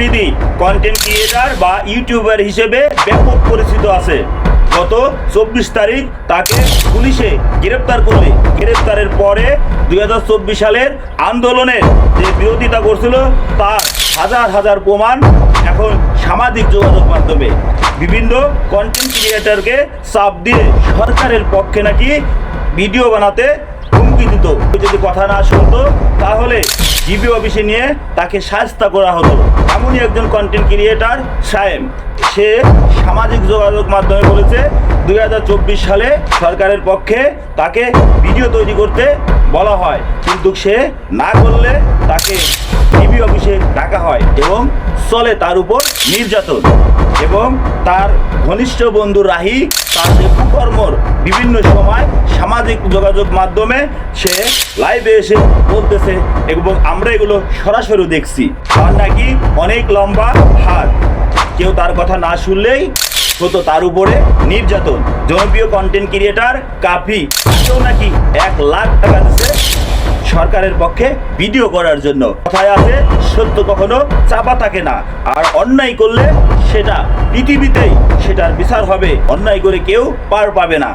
Afridi content creator বা YouTuber হিসেবে ব্যাপক পরিচিত আছে। গত চব্বিশ তারিখ তাকে পুলিশে গ্রেপ্তার করবে গ্রেপ্তারের পরে দুই হাজার চব্বিশ সালের আন্দোলনের যে বিরোধিতা করছিল, তার হাজার হাজার প্রমাণ এখন সামাজিক যোগাযোগ মাধ্যমে। বিভিন্ন কন্টেন্ট ক্রিয়েটারকে চাপ দিয়ে সরকারের পক্ষে নাকি ভিডিও বানাতে হুমকি দিত। যদি কথা না শুনতো, তাহলে জিবি অফিসে নিয়ে তাকে শাস্তা করা হতো এমনই একজন কন্টেন্ট ক্রিয়েটার সায়েম। সে সামাজিক যোগাযোগ মাধ্যমে বলেছে, দুই চব্বিশ সালে সরকারের পক্ষে তাকে ভিডিও তৈরি করতে বলা হয়। কিন্তু সে না করলে তাকে ডিবি অফিসে ডাকা হয় এবং চলে তার উপর নির্যাতন। এবং তার ঘনিষ্ঠ বন্ধু রাহি তার সে কুকর্মর বিভিন্ন সময় সামাজিক যোগাযোগ মাধ্যমে সে লাইভে এসে বলতেছে এবং আমরা এগুলো সরাসরি দেখছি। তার নাকি অনেক লম্বা হাত। কেউ তার কথা না শুনলেই হতো তার উপরে নির্যাতন। জনপ্রিয় কন্টেন্ট ক্রিয়েটার কাফি কেউ নাকি এক লাখ টাকা দিচ্ছে সরকারের পক্ষে ভিডিও করার জন্য। কথায় আছে, সত্য কখনো চাপা থাকে না। আর অন্যায় করলে সেটা পৃথিবীতেই সেটার বিচার হবে। অন্যায় করে কেউ পার পাবে না।